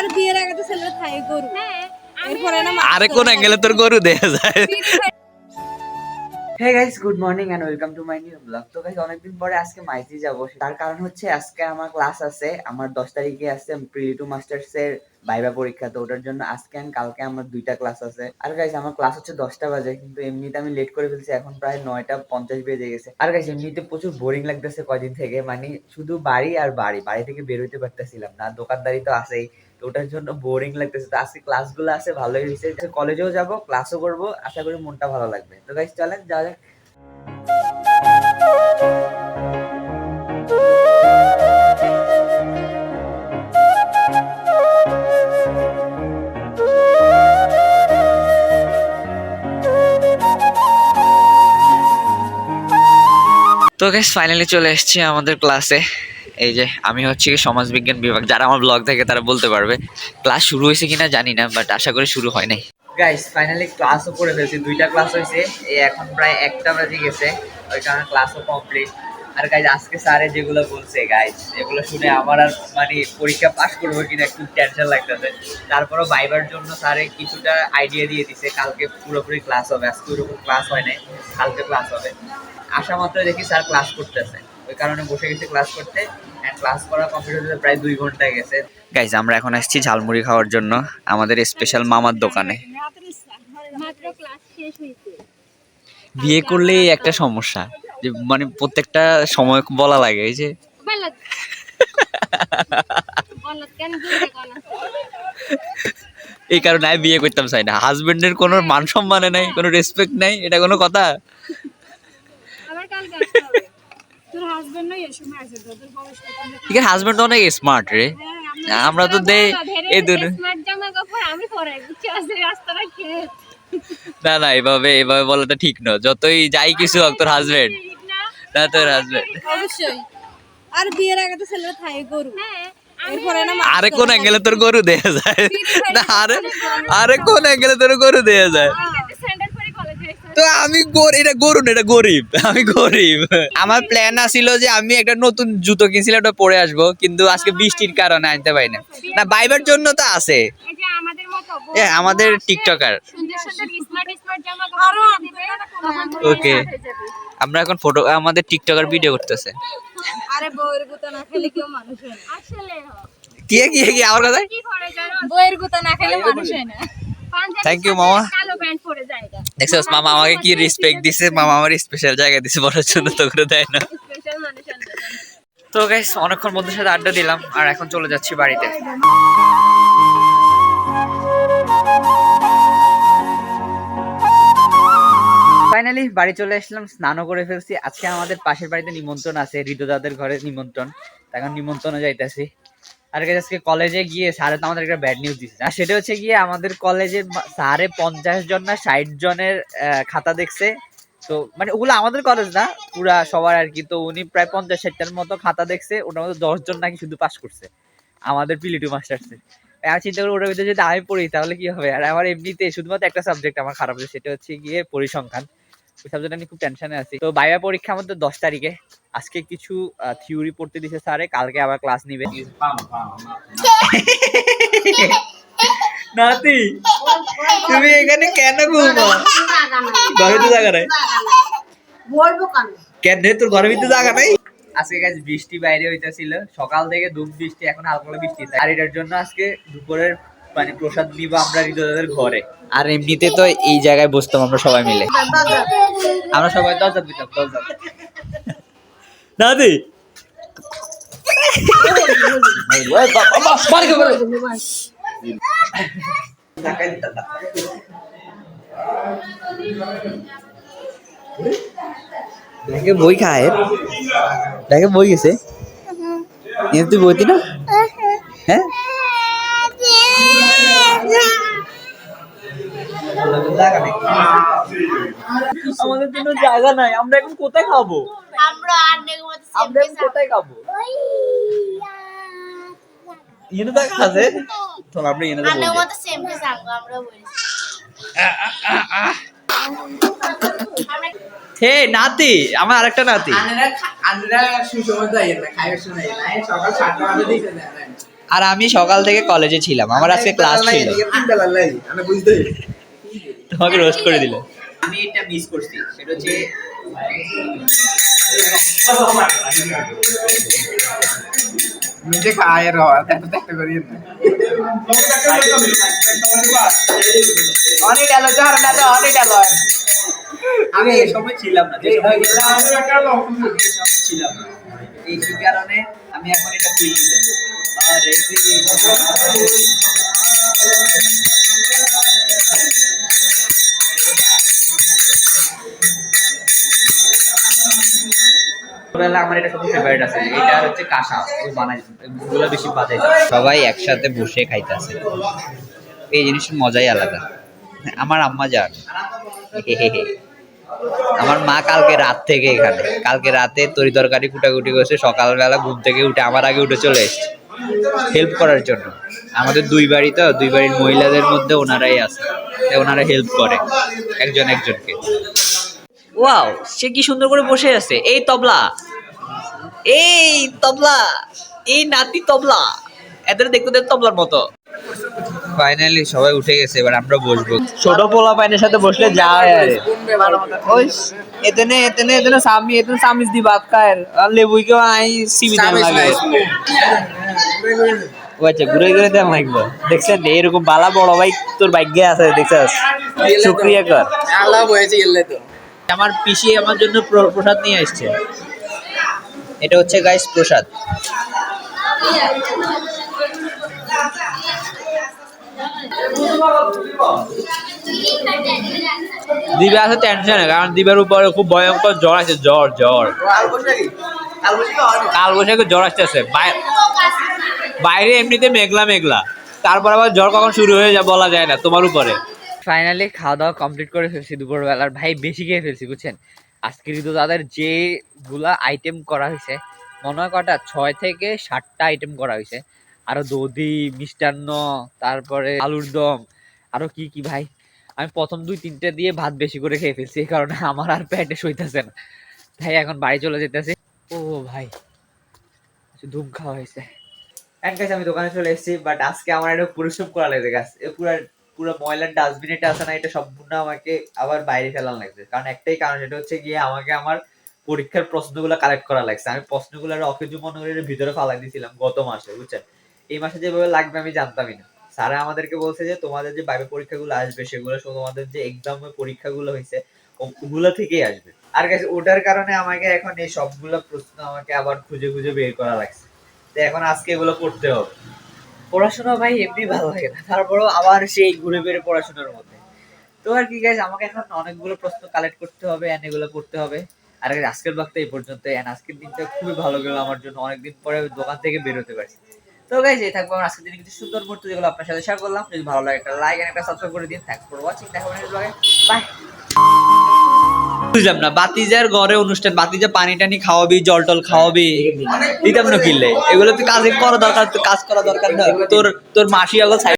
আর বিয়ের আগে তো ছেলেরা গরু। এরপরে না আরে কোন অ্যাঙ্গেলে তোর গরু দেখা যায়? Hey guys good morning and welcome to my new blog তো গাইস অনেকদিন পরে আজকে মাইতি যাব। তার কারণ হচ্ছে আজকে আমার ক্লাস আছে আমার দশ তারিখে আছে প্রিলি টু মাস্টার্স এর ভাইবা পরীক্ষা তো ওটার জন্য আজকে কালকে আমার দুইটা ক্লাস আছে। আর গাইস আমার ক্লাস হচ্ছে দশটা বাজে কিন্তু এমনিতে আমি লেট করে ফেলছি এখন প্রায় নয়টা পঞ্চাশ বেজে গেছে। আর গাইস এমনিতে প্রচুর বোরিং লাগতেছে কয়দিন থেকে মানে শুধু বাড়ি আর বাড়ি বাড়ি থেকে বেরোতে পারতেছিলাম না দোকানদারি তো আছেই। ওটার জন্য বোরিং লাগতেছে। তো আজকে ক্লাসগুলো আছে, ভালোই হয়েছে। কলেজেও যাব ক্লাসও করব, আশা করি মনটা ভালো লাগবে। তো গাইস চলেন, যাওয়া যাক। তো গ্যাস ফাইনালি চলে এসেছি আমাদের ক্লাসে এই যে আমি হচ্ছে সমাজবিজ্ঞান বিভাগ, যারা আমার ব্লগ থেকে তারা বলতে পারবে। ক্লাস শুরু হয়েছে কিনা জানি না বাট আশা করি শুরু হয় নাই। গাইস ফাইনালি ক্লাসও করে ফেলছি। দুইটা ক্লাস হয়েছে। এই এখন প্রায় একটা বাজে গেছে। ওই কারণে ক্লাসও কমপ্লিট আর গাইজ আজকে স্যারে যেগুলো বলছে গাইজ এগুলো শুনে আমার আর মানে পরীক্ষা পাস করব কিনা একটু টেনশন লাগতেছে। তারপরও ভাইবার জন্য স্যারে কিছুটা আইডিয়া দিয়ে দিছে। কালকে পুরোপুরি ক্লাস হবে। আজকে ওরকম ক্লাস হয় নাই। কালকে ক্লাস হবে। আসা মাত্র দেখি স্যার ক্লাস করতেছে। ওই কারণে বসে গেছে ক্লাস করতে। ক্লাস করা কমপ্লিট হতে প্রায় দুই ঘণ্টা গেছে। গাইজ আমরা এখন আসছি ঝালমুড়ি খাওয়ার জন্য। আমাদের স্পেশাল মামার দোকানে। মাত্র ক্লাস শেষ হয়েছে। বিয়ে করলেই একটা সমস্যা। যে মানে প্রত্যেকটা সময় বলা লাগে এই যে। এই কারণে আমি বিয়ে করতাম চাই না। হাজবেন্ডের কোনো মান সম্মানে নাই কোনো রেসপেক্ট নাই এটা কোনো কথা? কালকে তোর হাজবেন্ড নই এর সময় আছে তোদের ভবিষ্যৎ ঠিক আছে হাজবেন্ড তো অনেক স্মার্ট রে। আমরা তো দে এই দূর স্মার্ট জামা কাপড় আমি পরাই বুঝছি? আছে রাস্তাটা খেয়ে না না এভাবে এভাবে বলাটা ঠিক নয় যতই যাই কিছু হোক তোর হাজবেন্ড না তোর হাজবেন্ড অবশ্যই। আর বিয়ের আগে তো ছেলেরা থাকে গরু। আরে কোন অ্যাঙ্গেলে তোর গরু দেয়া যায়? না আরে আরে কোন অ্যাঙ্গেলে তোর গরু দেয়া যায়? কলেজে তো আমি এটা গরু এটা গরিব। আমি গরিব। আমার প্ল্যান আছিল যে আমি একটা নতুন জুতো কিনছিলাম ওটা পরে আসব কিন্তু আজকে বৃষ্টির কারণে আনতে পারি না। না বাইবার জন্য তো আছে। এই আমাদের মতো এ আমাদের টিকটকার সুন্দর সুন্দর স্মার্ট স্মার্ট জামা কাপড় দিবে তখন তুমি Okay. সাথে যাবে। আমরা এখন ফটো আমাদের টিকটকার ভিডিও করতেছে। আরে বউয়ের গুতা না খেলে কেউ মানুষ হয় আসলে কি কি কি? আমার কথা বউয়ের গুতা না খেলে মানুষ হয় না। Thank you, মামা। দেখছিস মামা আমাকে কি রেসপেক্ট দিছে? মামা আমার স্পেশাল জায়গা দিছে বলার জন্য তো করে দেয় না। তো গাইস অনেকক্ষণ বন্ধুর সাথে আড্ডা দিলাম আর এখন চলে যাচ্ছি বাড়িতে। ফাইনালি বাড়ি চলে আসলাম স্নানও করে ফেলছি। আজকে আমাদের পাশের বাড়িতে নিমন্ত্রণ আছে ঋতুদাদের ঘরে নিমন্ত্রণ। এখন নিমন্ত্রণে যাইতেছি। আর আজকে কলেজে গিয়ে স্যারে তো আমাদের একটা ব্যাড নিউজ দিচ্ছে আর সেটা হচ্ছে গিয়ে আমাদের কলেজে স্যারে পঞ্চাশ জন না ষাট জনের খাতা দেখছে। তো মানে ওগুলো আমাদের কলেজ না, পুরা সবার আর কি। তো উনি প্রায় পঞ্চাশ ষাটটার মতো খাতা দেখছে, ওটার মধ্যে দশ জন নাকি শুধু পাস করছে। আমাদের পিলিটু মাস্টার্সে আর চিন্তা করি, ওটার ভিতরে যদি আমি পড়ি, তাহলে কি হবে? আর আমার এমনিতে শুধুমাত্র একটা সাবজেক্ট আমার খারাপ হয়েছে, সেটা হচ্ছে গিয়ে পরিসংখ্যান। ওই সাবজেক্ট আমি খুব টেনশনে আছি। তো বাইবা পরীক্ষা আমাদের দশ তারিখে আজকে কিছু থিওরি পড়তে দিছে স্যারে কালকে আবার ক্লাস নিবে। নাতি তুমি এখানে কেন ঘুমো? ঘরে তো জায়গা নাই? কেন? তোর ঘরের ভিতরে জায়গা নাই? আজকে গাছ বৃষ্টি বাইরে হইতেছিল। সকাল থেকে ধূপ বৃষ্টি এখন হালকা হালকা বৃষ্টি। আর এটার জন্য আজকে দুপুরের মানে প্রসাদ নিব আমরা হৃদয়দের ঘরে। আর এমনিতে তো এই জায়গায় বসতাম আমরা সবাই মিলে। আমরা সবাই দরজা দিতাম দরজা। দাদি! দেখে বই খায়। দেখে বই গেছে। এর তুই বইতি না? হ্যাঁ? আমাদের জন্য জায়গা নাই আমরা এখন কোথায় খাব? আমরা আমরা এখন কোথায় খাব? ইয়েনে দেখা আছে চল আমরা ইয়েনে আর নেগো মতো সেম কে সাঙ্গ আমরা বলি। হে নাতি আমার আরেকটা নাতি। আর আমি সকাল থেকে কলেজে ছিলাম আমার আজকে ক্লাস ছিল। তোমাকে রোস্ট করে দিল। আমি এটা মিস করছি। সেটা হচ্ছে নিজে দেখতে করি অনেক এলো যার না তো অনেক এলো। আমি এই সময় ছিলাম না যে সময় ছিলাম না। এই কারণে আমি এখন এটা ফিল নিতে আরে ছোটবেলা আমার এটা সবচেয়ে ফেভারিট আছে। এটা হচ্ছে কাঁসা বানাই গুলো বেশি বাজাই সবাই একসাথে বসে খাইতেছে। এই জিনিসের মজাই আলাদা। আমার আম্মা যান আমার মা কালকে রাত থেকে এখানে। কালকে রাতে তরি তরকারি কুটাকুটি করছে সকালবেলা ঘুম থেকে উঠে আমার আগে উঠে চলে এসছে। হেল্প করার জন্য। আমাদের দুই বাড়ি তো দুই বাড়ির মহিলাদের মধ্যে ওনারাই আছে। ওনারা হেল্প করে একজন একজনকে। ওয়াও সে কি সুন্দর করে বসে আছে। এই তবলা। এই তবলা এই নাতি তবলা। এদের দেখতে দেখতে তবলার মতো। ফাইনালি সবাই উঠে গেছে এবার আমরা বসবো। ছোট পোলা পাইনের সাথে বসলে যা আরে। ওই এতনে এতনে এতনে সামি এতনে সামিস দি বাত খায়। আর লেবুই কেউ আই সিবি দেন লাগে। ও আচ্ছা ঘুরে ঘুরে দেন লাগবে। দেখছেন এরকম বালা বড় ভাই তোর ভাগ্যে আছে দেখছস? শুক্রিয়া কর। আল্লাহ বয়েছে গেলে তো। আমার পিসি আমার জন্য প্রসাদ নিয়ে আসছে। এটা হচ্ছে গাইস প্রসাদ। দিবে আছে টেনশনে কারণ দিবের উপরে খুব ভয়ঙ্কর জ্বর আছে জ্বর জ্বর। কাল বৈশাখে জ্বর আসতেছে বাই- বাইরে এমনিতে মেঘলা মেঘলা। তারপর আবার জ্বর কখন শুরু হয়ে যায় বলা যায় না তোমার উপরে। ফাইনালি খাওয়া দাওয়া কমপ্লিট করে ফেলছি দুপুরবেলার ভাই বেশি খেয়ে ফেলছি বুঝছেন? আজকে ঋতু দাদার যে গুলা আইটেম করা হয়েছে, মনে হয় কটা ছয় থেকে সাতটা আইটেম করা হয়েছে। আরও দধি, মিষ্টান্ন, তারপরে আলুর দম, আরও কি কি ভাই? আমি প্রথম দুই, তিনটে দিয়ে ভাত বেশি করে খেয়ে ফেলছি, এই কারণে আমার আর পেটে সইতেছে না। তাই এখন বাড়ি চলে যেতেছি। ও ভাই ধুম খাওয়া হয়েছে। এক আমি দোকানে চলে এসেছি বাট আজকে আমার একটা পরিশ্রম করা লাগছে গাছ। পুরো পুরো ময়লার ডাস্টবিন এটা আছে না, এটা সম্পূর্ণ আমাকে আবার বাইরে ফেলানো লাগছে কারণ একটাই কারণ, সেটা হচ্ছে গিয়ে আমাকে আমার পরীক্ষার প্রশ্নগুলো কালেক্ট করা লাগছে। আমি প্রশ্নগুলো অকেজু মনে ভিতরে ফালাই দিয়েছিলাম গত মাসে, বুঝছেন? এই মাসে যেভাবে লাগবে আমি জানতামই না। স্যারা আমাদেরকে বলছে যে, তোমাদের যে বাইরে পরীক্ষাগুলো আসবে, সেগুলো তোমাদের যে এক্সাম পরীক্ষাগুলো হয়েছে, ওগুলো থেকেই আসবে। আর গেছে ওটার কারণে আমাকে এখন এই সবগুলো প্রশ্ন আমাকে আবার খুঁজে খুঁজে বের করা লাগছে। তো এখন আজকে এগুলো করতে হবে। পড়াশোনা ভাই এমনি ভালো লাগে না। তারপরেও আবার সেই ঘুরে বেড়ে পড়াশোনার মধ্যে। তো আর কি গাইজ আমাকে এখন অনেকগুলো প্রশ্ন কালেক্ট করতে হবে এন্ড এগুলো করতে হবে। আর আজকের ব্লগটা এই পর্যন্ত। এন্ড আজকের দিনটা খুবই ভালো গেল আমার জন্য। অনেকদিন পরে দোকান থেকে বেরোতে পারছি। তো গাইজ এই থাকব। আমার আজকের দিনে কিছু সুন্দর মুহূর্ত যেগুলো আপনার সাথে শেয়ার করলাম। যদি ভালো লাগে একটা লাইক একটা সাবস্ক্রাইব করে দিন। থ্যাংকস ফর ওয়াচিং দেখা হবে বাই বুঝলাম না। বাতিজার ঘরে অনুষ্ঠান, বাতিজা পানি টানি খাওয়াবি জল টল খাওয়াবি দিতাম না কিনলে এগুলো তো কাজ করা দরকার, কাজ করা দরকার না। তোর তোর মাসি আগল